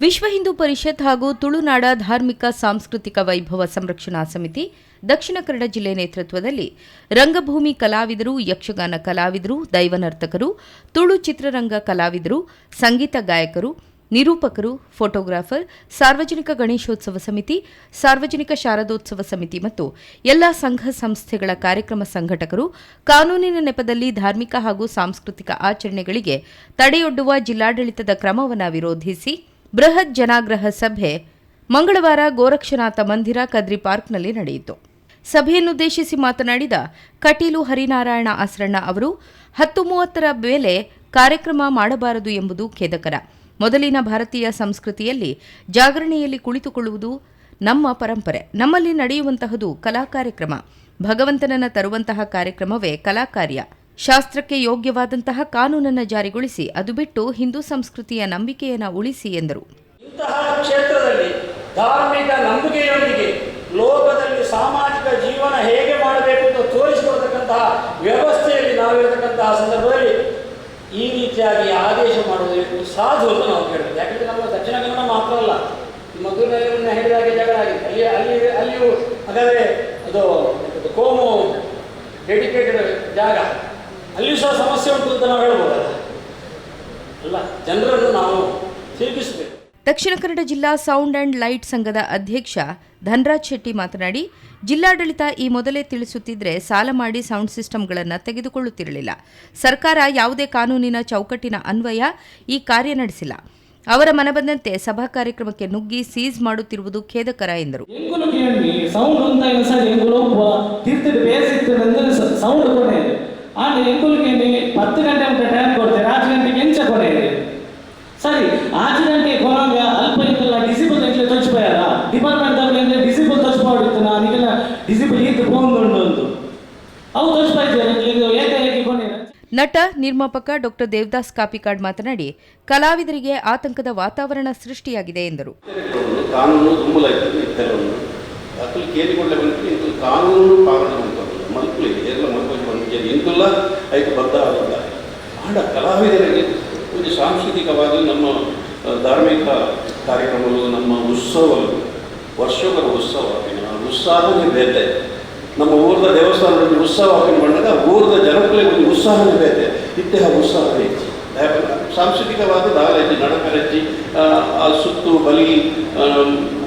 ವಿಶ್ವ ಹಿಂದೂ ಪರಿಷತ್ ಹಾಗೂ ತುಳುನಾಡ ಧಾರ್ಮಿಕ ಸಾಂಸ್ಕೃತಿಕ ವೈಭವ ಸಂರಕ್ಷಣಾ ಸಮಿತಿ ದಕ್ಷಿಣ ಕನ್ನಡ ಜಿಲ್ಲೆ ನೇತೃತ್ವದಲ್ಲಿ ರಂಗಭೂಮಿ ಕಲಾವಿದರು, ಯಕ್ಷಗಾನ ಕಲಾವಿದರು, ದೈವನರ್ತಕರು, ತುಳು ಚಿತ್ರರಂಗ ಕಲಾವಿದರು, ಸಂಗೀತ ಗಾಯಕರು, ನಿರೂಪಕರು, ಫೋಟೋಗ್ರಾಫರ್, ಸಾರ್ವಜನಿಕ ಗಣೇಶೋತ್ಸವ ಸಮಿತಿ, ಸಾರ್ವಜನಿಕ ಶಾರದೋತ್ಸವ ಸಮಿತಿ ಮತ್ತು ಎಲ್ಲ ಸಂಘ ಸಂಸ್ಥೆಗಳ ಕಾರ್ಯಕ್ರಮ ಸಂಘಟಕರು ಕಾನೂನಿನ ನೆಪದಲ್ಲಿ ಧಾರ್ಮಿಕ ಹಾಗೂ ಸಾಂಸ್ಕೃತಿಕ ಆಚರಣೆಗಳಿಗೆ ತಡೆಯೊಡ್ಡುವ ಜಿಲ್ಲಾಡಳಿತದ ಕ್ರಮವನ್ನು ವಿರೋಧಿಸಿ ಬೃಹತ್ ಜನಾಗ್ರಹ ಸಭೆ ಮಂಗಳವಾರ ಗೋರಕ್ಷನಾಥ ಮಂದಿರ ಕದ್ರಿ ಪಾರ್ಕ್ನಲ್ಲಿ ನಡೆಯಿತು. ಸಭೆಯನ್ನುದ್ದೇಶಿಸಿ ಮಾತನಾಡಿದ ಕಟೀಲು ಹರಿನಾರಾಯಣ ಆಸರಣ್ಣ ಅವರು ಹತ್ತು ಮೂವತ್ತರ ಮೇಲೆ ಕಾರ್ಯಕ್ರಮ ಮಾಡಬಾರದು ಎಂಬುದು ಖೇದಕರ. ಮೊದಲಿನ ಭಾರತೀಯ ಸಂಸ್ಕೃತಿಯಲ್ಲಿ ಜಾಗರಣೆಯಲ್ಲಿ ಕುಳಿತುಕೊಳ್ಳುವುದು ನಮ್ಮ ಪರಂಪರೆ. ನಮ್ಮಲ್ಲಿ ನಡೆಯುವಂತಹದು ಕಲಾ ಕಾರ್ಯಕ್ರಮ. ಭಗವಂತನನ್ನ ತರುವಂತಹ ಕಾರ್ಯಕ್ರಮವೇ ಕಲಾ ಕಾರ್ಯ. ಶಾಸ್ತ್ರಕ್ಕೆ ಯೋಗ್ಯವಾದಂತಹ ಕಾನೂನನ್ನು ಜಾರಿಗೊಳಿಸಿ ಅದು ಬಿಟ್ಟು ಹಿಂದೂ ಸಂಸ್ಕೃತಿಯ ನಂಬಿಕೆಯನ್ನು ಉಳಿಸಿ ಎಂದರು. ಇಂತಹ ಕ್ಷೇತ್ರದಲ್ಲಿ ಧಾರ್ಮಿಕ ನಂಬಿಕೆಯೊಂದಿಗೆ ಲೋಕದಲ್ಲಿ ಸಾಮಾಜಿಕ ಜೀವನ ಹೇಗೆ ಮಾಡಬೇಕು ಅಂತ ತೋರಿಸಿಕೊಡ್ತಕ್ಕಂತಹ ವ್ಯವಸ್ಥೆಯಲ್ಲಿ ನಾವಿರತಕ್ಕಂತಹ ಸಂದರ್ಭದಲ್ಲಿ ಈ ರೀತಿಯಾಗಿ ಆದೇಶ ಮಾಡುವುದು ಸಾಧು ಅಂತ ನಾವು ಕೇಳ್ಬೋದು ಯಾಕಂದರೆ ನಮ್ಮ ದಕ್ಷಿಣ ಕನ್ನಡ ಮಾತ್ರ ಅಲ್ಲ. ಮಧುರಲ್ಲಿ ಹೇಳಿದಾಗೆ ಜಗಳ ಆಗಿದೆ. ಅಲ್ಲಿ ಅಲ್ಲಿ, ಅಲ್ಲಿಯೂ ಹಾಗಾದರೆ ಅದು ಕೋಮು ಡೆಡಿಕೇಟೆಡ್ ಜಾಗ. ಅಲ್ಲಿಯೂ ಸಹ ಸಮಸ್ಯೆ ಉಂಟು ಅಂತ ನಾವು ಹೇಳ್ಬೋದು. ಅಲ್ಲ ಜನರನ್ನು ನಾವು ತಿರುಗಿಸಬೇಕು. ದಕ್ಷಿಣ ಕನ್ನಡ ಜಿಲ್ಲಾ ಸೌಂಡ್ ಅಂಡ್ ಲೈಟ್ ಸಂಘದ ಅಧ್ಯಕ್ಷ ಧನರಾಜ್ ಶೆಟ್ಟಿ ಮಾತನಾಡಿ ಜಿಲ್ಲಾಡಳಿತ ಈ ಮೊದಲೇ ತಿಳಿಸುತ್ತಿದ್ರೆ ಸಾಲ ಮಾಡಿ ಸೌಂಡ್ ಸಿಸ್ಟಮ್ಗಳನ್ನು ತೆಗೆದುಕೊಳ್ಳುತ್ತಿರಲಿಲ್ಲ. ಸರ್ಕಾರ ಯಾವುದೇ ಕಾನೂನಿನ ಚೌಕಟ್ಟಿನ ಅನ್ವಯ ಈ ಕಾರ್ಯ ನಡೆಸಿಲ್ಲ. ಅವರ ಮನಬಂದಂತೆ ಸಭಾ ಕಾರ್ಯಕ್ರಮಕ್ಕೆ ನುಗ್ಗಿ ಸೀಸ್ ಮಾಡುತ್ತಿರುವುದು ಖೇದಕರ ಎಂದರು. ಸೌಂಡ್ ಅಂತ ಎಂಕುಲ್ಗೆ ಹತ್ತು ಗಂಟೆ ಅಂತ ಟೈಮ್ ಕೊಡ್ತಾರೆ ಆರು ಗಂಟೆಗೆ ಎಂಚ ಕೊನೆ ಸರಿ ಆರು ಗಂಟೆ ಕೊನಾಗ ಅಲ್ಪ ಇಂಕಲ್ಲ ಡಿಸಿಬಲ್ ಎಂಕ್ಲೆ ತೊಚ್ಚಿపోయాರ ಡಿಪಾರ್ಟ್ಮೆಂಟ್ ಅವ್ರಿಗೆ ಡಿಸಿಬಲ್ ತೊಚ್ಚಿಪಾಡಿತ್ತು ನಾನು ಈಗೆಲ್ಲ ಡಿಸಿಬಲ್ ಈತ ಪೋಂದುಂಡು ಒಂದು ಅವು ತೊಚ್ಚಿಪಾಯ್ತಾರೆ ಏಕಾಏಕಿ ಕೊನೆ ನಟ ನಿರ್ಮಾಪಕ ಡಾಕ್ಟರ್ ದೇವದಾಸ್ ಕಾಪಿಕಾಡ್ ಮಾತನಾಡಿ ಕಲಾವಿದರಿಗೆ ಆತಂಕದ ವಾತಾವರಣ ಸೃಷ್ಟಿಯಾಗಿದೆ ಎಂದರು. ಕಾನೂನು ದುಂಬಲಾಯ್ತು ಇತ್ತರವನ್ನು ಅಕ್ಕಲು ಕೇಳಿಕೊಳ್ಳೆ ಬಂತು ಇಂತು ಕಾನೂನು ಪಾಲನೆ ಮಾಡ್ತಾರೆ ಎಲ್ಲ ನಿಂತಿಲ್ಲ ಅದಕ್ಕೆ ಆಗಿಲ್ಲ ಆಡ ಕಲಾವಿದರಿಗೆ ಒಂದು ಸಾಂಸ್ಕೃತಿಕವಾಗಿ ನಮ್ಮ ಧಾರ್ಮಿಕ ಕಾರ್ಯಕ್ರಮಗಳು ನಮ್ಮ ಉತ್ಸವಗಳು ವರ್ಷಗಳ ಉತ್ಸವ ಆ ಬೇತೆ. ನಮ್ಮ ಊರದ ದೇವಸ್ಥಾನದಲ್ಲಿ ಉತ್ಸವ ಆಗಿ ಬಂದಾಗ ಊರದ ಜನಗಳಿಗೆ ಒಂದು ಉತ್ಸಾಹವೇ ಬೇತೆ. ಇತ್ತೆ. ಉತ್ಸಾಹವೇ ಹೆಚ್ಚು ಸಾಂಸ್ಕೃತಿಕವಾದ ಆ, ಆ ಸುತ್ತು ಬಲಿ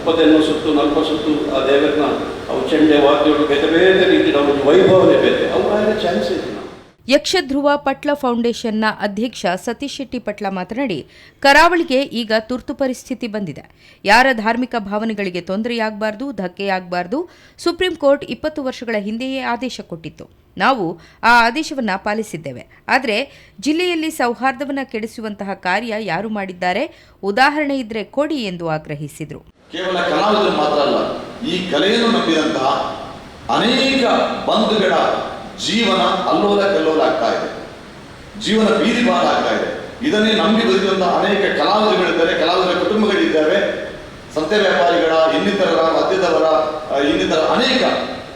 ಉಪದೆನ್ನು ಸುತ್ತು ಸುತ್ತು ಆ ದೇವರನ್ನ ಅವು ಚೆಂಡೆ ವಾದ್ಯಗಳು ಬೇರೆ ಬೇರೆ ರೀತಿ ನಮ್ಮ ವೈಭವನೇ ಬೇರೆ ಅವು ಆದರೆ ಚಾನ್ಸ್ ಇದೆ ಯಕ್ಷಧ್ರುವ ಪಟ್ಲ ಫೌಂಡೇಶನ್ನ ಅಧ್ಯಕ್ಷ ಸತೀಶ್ ಶೆಟ್ಟಿ ಪಟ್ಲ ಮಾತನಾಡಿ, ಕರಾವಳಿಗೆ ಈಗ ತುರ್ತು ಪರಿಸ್ಥಿತಿ ಬಂದಿದೆ. ಯಾರ ಧಾರ್ಮಿಕ ಭಾವನೆಗಳಿಗೆ ತೊಂದರೆಯಾಗಬಾರ್ದು, ಧಕ್ಕೆಯಾಗಬಾರ್ದು, ಸುಪ್ರೀಂ ಕೋರ್ಟ್ ಇಪ್ಪತ್ತು ವರ್ಷಗಳ ಹಿಂದೆಯೇ ಆದೇಶ ಕೊಟ್ಟಿತ್ತು. ನಾವು ಆ ಆದೇಶವನ್ನು ಪಾಲಿಸಿದ್ದೇವೆ. ಆದರೆ ಜಿಲ್ಲೆಯಲ್ಲಿ ಸೌಹಾರ್ದವನ್ನು ಕೆಡಿಸುವಂತಹ ಕಾರ್ಯ ಯಾರು ಮಾಡಿದ್ದಾರೆ? ಉದಾಹರಣೆ ಇದ್ರೆ ಕೊಡಿ ಎಂದು ಆಗ್ರಹಿಸಿದರು. ಕೇವಲ ಕಲಾವಿದರು ಮಾತ್ರ ಅಲ್ಲ, ಈ ಕಲೆಯನ್ನು ನಂಬಿದಂತಹ ಅನೇಕ ಬಂಧುಗಳ ಜೀವನ ಅಲ್ಲೋಲ ಕಲ್ಲೋಲ ಆಗ್ತಾ ಇದೆ. ಜೀವನ ಬೀದಿ ಆಗ್ತಾ ಇದೆ. ಇದನ್ನೇ ನಂಬಿ ಬದುಕಿದಂತಹ ಅನೇಕ ಕಲಾವಿದರುಗಳಿದ್ದಾರೆ, ಕಲಾವಿದರ ಕುಟುಂಬಗಳಿದ್ದಾವೆ, ಸಂತೆ ವ್ಯಾಪಾರಿಗಳ, ಇನ್ನಿತರರ ಮಧ್ಯದವರ ಇನ್ನಿತರ ಅನೇಕ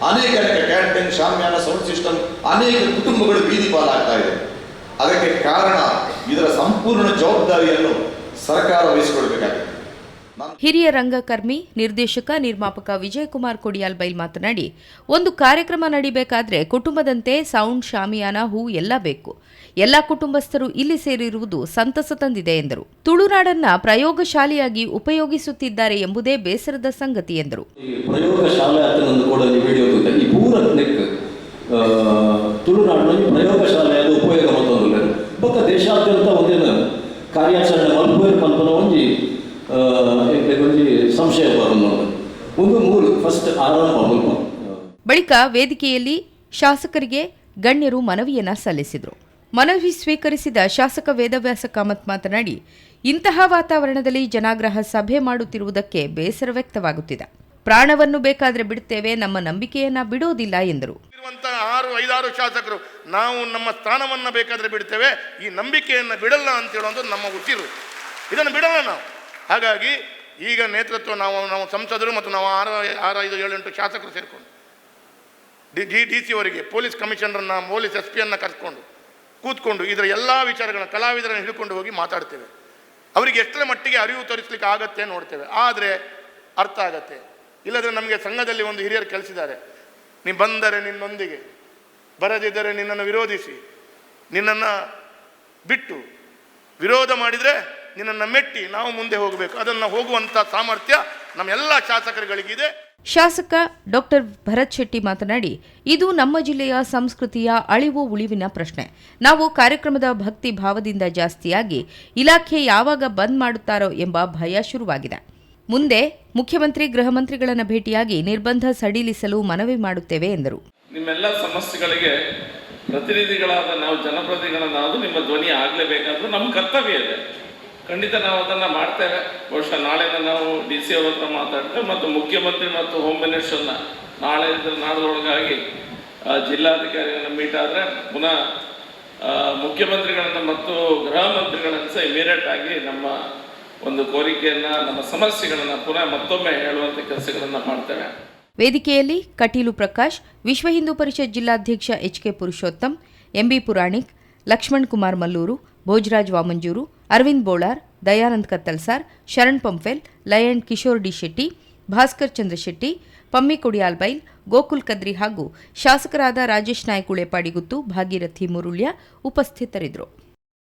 ಅನೇಕ ಅನೇಕ ಕ್ಯಾಟ್ರಿಂಗ್, ಶಾಮ್ಯಾನ, ಸೌಂಡ್ ಸಿಸ್ಟಮ್, ಅನೇಕ ಕುಟುಂಬಗಳು ಬೀದಿ ಪಾಲಾಗ್ತಾ ಇದೆ. ಅದಕ್ಕೆ ಕಾರಣ ಇದರ ಸಂಪೂರ್ಣ ಜವಾಬ್ದಾರಿಯನ್ನು ಸರ್ಕಾರ ವಹಿಸಿಕೊಳ್ಬೇಕಾಗಿದೆ. ಹಿರಿಯ ರಂಗಕರ್ಮಿ, ನಿರ್ದೇಶಕ, ನಿರ್ಮಾಪಕ ವಿಜಯಕುಮಾರ್ ಕೊಡಿಯಾಲ್ ಬೈಲ್ ಮಾತನಾಡಿ, ಒಂದು ಕಾರ್ಯಕ್ರಮ ನಡಿಬೇಕಾದ್ರೆ ಕುಟುಂಬದಂತೆ ಸೌಂಡ್, ಶಾಮಿಯಾನ, ಹೂ ಎಲ್ಲ ಬೇಕು. ಎಲ್ಲ ಕುಟುಂಬಸ್ಥರು ಇಲ್ಲಿ ಸೇರಿರುವುದು ಸಂತಸ ತಂದಿದೆ ಎಂದರು. ತುಳುನಾಡನ್ನ ಪ್ರಯೋಗಶಾಲೆಯಾಗಿ ಉಪಯೋಗಿಸುತ್ತಿದ್ದಾರೆ ಎಂಬುದೇ ಬೇಸರದ ಸಂಗತಿ ಎಂದರು. ಪ್ರಯೋಗಶಾಲೆ ಪ್ರಯೋಗಶಾಲೆ ತುಳುನಾಡಿನಲ್ಲಿ ಪ್ರಯೋಗಶಾಲೆಯಾದ ಉಪಯೋಗ ದೇಶಾದ್ಯಂತ ಕಾರ್ಯಾಚರಣೆ ಒಂದು ಮೂರು ಫಸ್ಟ್ ಆರಂಭ ಮುಲ್ಪ ಬಳಿಕ ವೇದಿಕೆಯಲ್ಲಿ ಶಾಸಕರಿಗೆ ಗಣ್ಯರು ಮನವಿಯನ್ನ ಸಲ್ಲಿಸಿದರು. ಮನವಿ ಸ್ವೀಕರಿಸಿದ ಶಾಸಕ ವೇದವ್ಯಾಸ ಕಾಮತ್ ಮಾತನಾಡಿ ಇಂತಹ ವಾತಾವರಣದಲ್ಲಿ ಜನಾಗ್ರಹ ಸಭೆ ಮಾಡುತ್ತಿರುವುದಕ್ಕೆ ಬೇಸರ ವ್ಯಕ್ತವಾಗುತ್ತಿದೆ. ಪ್ರಾಣವನ್ನು ಬೇಕಾದ್ರೆ ಬಿಡುತ್ತೇವೆ ನಮ್ಮ ನಂಬಿಕೆಯನ್ನ ಬಿಡೋದಿಲ್ಲ ಎಂದರು. ಆರು ಐದಾರು ಶಾಸಕರು ನಾವು ನಮ್ಮ ಸ್ಥಾನವನ್ನು ಬೇಕಾದರೆ ಬಿಡ್ತೇವೆ ಈ ನಂಬಿಕೆಯನ್ನು ಬಿಡಲ್ಲ ಅಂತ ಹೇಳುವಂಥದ್ದು ನಮ್ಮ ಉಸಿರು ಇದನ್ನು ಬಿಡಲ್ಲ ನಾವು. ಹಾಗಾಗಿ ಈಗ ನೇತೃತ್ವ ನಾವು ನಾವು ಸಂಸದರು ಮತ್ತು ನಾವು ಆರು ಆರು, ಐದು, ಏಳು, ಎಂಟು ಶಾಸಕರು ಸೇರಿಕೊಂಡು. ಡಿ ಡಿ ಡಿ ಸಿ ಅವರಿಗೆ, ಪೊಲೀಸ್ ಕಮಿಷನರನ್ನ ಪೊಲೀಸ್ ಎಸ್ ಪಿಯನ್ನು ಕರೆಸ್ಕೊಂಡು ಕೂತ್ಕೊಂಡು, ಇದರ ಎಲ್ಲ ವಿಚಾರಗಳನ್ನ, ಕಲಾವಿದರನ್ನು ಹಿಡ್ಕೊಂಡು ಹೋಗಿ ಮಾತಾಡ್ತೇವೆ. ಅವರಿಗೆ ಎಷ್ಟರ ಮಟ್ಟಿಗೆ ಅರಿವು ತೋರಿಸ್ಲಿಕ್ಕೆ ಆಗತ್ತೆ ನೋಡ್ತೇವೆ. ಆದರೆ ಅರ್ಥ ಆಗತ್ತೆ. ಇಲ್ಲದ್ರೆ ನಮಗೆ ಸಂಘದಲ್ಲಿ ಒಂದು ಹಿರಿಯರು ಕೆಲಸಿದ್ದಾರೆ. ನೀ ಬಂದರೆ ನಿನ್ನೊಂದಿಗೆ, ಬರದಿದ್ದರೆ ನಿನ್ನನ್ನು ವಿರೋಧಿಸಿ, ನಿನ್ನನ್ನು ಬಿಟ್ಟು ವಿರೋಧ ಮಾಡಿದರೆ ನಿನ್ನನ್ನು ಮೆಟ್ಟಿ ನಾವು ಮುಂದೆ ಹೋಗಬೇಕು. ಅದನ್ನು ಹೋಗುವಂಥ ಸಾಮರ್ಥ್ಯ ನಮ್ಮೆಲ್ಲ ಶಾಸಕರುಗಳಿಗಿದೆ. ಶಾಸಕ ಡಾಕ್ಟರ್ ಭರತ್ ಶೆಟ್ಟಿ ಮಾತನಾಡಿ ಇದು ನಮ್ಮ ಜಿಲ್ಲೆಯ ಸಂಸ್ಕೃತಿಯ ಅಳಿವು ಉಳಿವಿನ ಪ್ರಶ್ನೆ. ನಾವು ಕಾರ್ಯಕ್ರಮದ ಭಕ್ತಿ ಭಾವದಿಂದ ಜಾಸ್ತಿಯಾಗಿ ಇಲಾಖೆ ಯಾವಾಗ ಬಂದ್ ಮಾಡುತ್ತಾರೋ ಎಂಬ ಭಯ ಶುರುವಾಗಿದೆ. ಮುಂದೆ ಮುಖ್ಯಮಂತ್ರಿ ಗೃಹ ಮಂತ್ರಿಗಳನ್ನು ಭೇಟಿಯಾಗಿ ನಿರ್ಬಂಧ ಸಡಿಲಿಸಲು ಮನವಿ ಮಾಡುತ್ತೇವೆ ಎಂದರು. ನಿಮ್ಮೆಲ್ಲ ಸಮಸ್ಯೆಗಳಿಗೆ ಪ್ರತಿನಿಧಿಗಳಾದ ನಾವು ಜನಪ್ರತಿನಿಧಿಗಳನ್ನಾದರೂ ನಿಮ್ಮ ಧ್ವನಿ ಆಗಲೇಬೇಕಾದ್ರೂ ನಮ್ಮ ಕರ್ತವ್ಯ ಇದೆ. ಖಂಡಿತ ನಾವು ಅದನ್ನು ಮಾಡ್ತೇವೆ. ಬಹುಶಃ ನಾಳೆನ ನಾವು ಡಿ ಸಿ ಅವ್ರ ಹತ್ರ ಮಾತಾಡ್ತೇವೆ ಮತ್ತು ಮುಖ್ಯಮಂತ್ರಿ ಮತ್ತು ಹೋಮ್ ಮಿನಿಸ್ಟರ್ನ ನಾಳೆ ನಾಡದೊಳಗಾಗಿ ಜಿಲ್ಲಾಧಿಕಾರಿಗಳನ್ನ ಮೀಟ್ ಆದ್ರೆ ಪುನಃ ಮುಖ್ಯಮಂತ್ರಿಗಳನ್ನು ಮತ್ತು ಗೃಹ ಮಂತ್ರಿಗಳನ್ನು ಸಹ ಇಮಿಡಿಯೇಟ್ ಆಗಿ ನಮ್ಮ ಒಂದು ಕೋರಿಕೆಯನ್ನು, ನಮ್ಮ ಸಮಸ್ಯೆಗಳನ್ನು ಪುನಃ ಮತ್ತೊಮ್ಮೆ ಹೇಳುವಂಥ ಕೆಲಸಗಳನ್ನು ಮಾಡ್ತೇವೆ. ವೇದಿಕೆಯಲ್ಲಿ ಕಟೀಲು ಪ್ರಕಾಶ್, ವಿಶ್ವ ಹಿಂದೂ ಪರಿಷತ್ ಜಿಲ್ಲಾಧ್ಯಕ್ಷ H K Purushottam M B Puranik, Lakshman Kumar Mallur, Bhojaraj Vamanjoor Aravind Bolar, Dayanand Kattalsar Sharan Pumpwell Lion Kishore D Shetty, Bhaskar Chandra Shetty, Pammi Kodialbail Gokul Kadri ಹಾಗೂ ಶಾಸಕರಾದ ರಾಜೇಶ್ ನಾಯ್ಕ ಉಳೆಪಾಡಿಗುತ್ತು ಭಾಗೀರಥಿ ಮುರುಳ್ಯ ಉಪಸ್ಥಿತರಿದ್ದರು.